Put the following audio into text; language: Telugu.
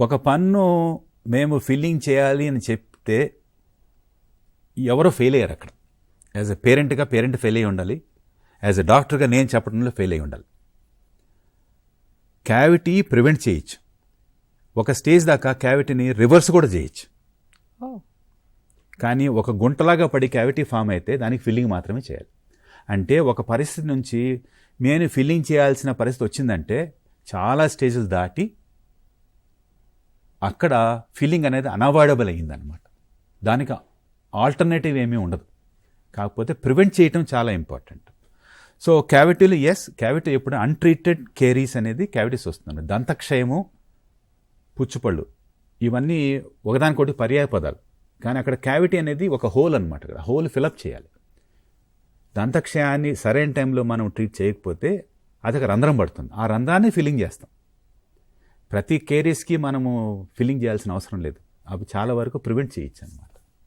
ఒక పన్ను మేము ఫిల్లింగ్ చేయాలి అని చెప్తే ఎవరో ఫెయిల్ అయ్యారు అక్కడ? యాజ్ ఎ పేరెంట్గా పేరెంట్ ఫెయిల్ అయ్యి ఉండాలి. యాజ్ ఎ డాక్టర్గా నేను చెప్పడంలో ఫెయిల్ అయ్యి ఉండాలి. క్యావిటీ ప్రివెంట్ చేయొచ్చు. ఒక స్టేజ్ దాకా క్యావిటీని రివర్స్ కూడా చేయొచ్చు. కానీ ఒక గుంటలాగా పడి క్యావిటీ ఫామ్ అయితే దానికి ఫిల్లింగ్ మాత్రమే చేయాలి. అంటే ఒక పరిస్థితి నుంచి నేను ఫిల్లింగ్ చేయాల్సిన పరిస్థితి వచ్చిందంటే చాలా స్టేజెస్ దాటి అక్కడ ఫీలింగ్ అనేది అన్అవాయిడబుల్ అయ్యిందనమాట దానికి ఆల్టర్నేటివ్ ఏమీ ఉండదు. కాకపోతే ప్రివెంట్ చేయటం చాలా ఇంపార్టెంట్. సో క్యావిటీలు ఎస్ క్యావిటీ ఎప్పుడు అన్ట్రీటెడ్ కేరీస్ అనేది క్యావిటీస్ వస్తుంది దంతక్షయము పుచ్చుపళ్ళు ఇవన్నీ ఒకదానికొకటి పర్యాయ పదాలు. కానీ అక్కడ క్యావిటీ అనేది ఒక హోల్ అనమాట కదా. హోల్ ఫిలప్ చేయాలి. దంతక్షయాన్ని సరైన టైంలో మనం ట్రీట్ చేయకపోతే అది ఒక రంధ్రం పడుతుంది. ఆ రంధ్రాన్ని ఫిల్లింగ్ చేస్తాం. ప్రతి కేరీస్కి మనము ఫిల్లింగ్ చేయాల్సిన అవసరం లేదు. అవి చాలా వరకు ప్రివెంట్ చేయొచ్చు అనమాట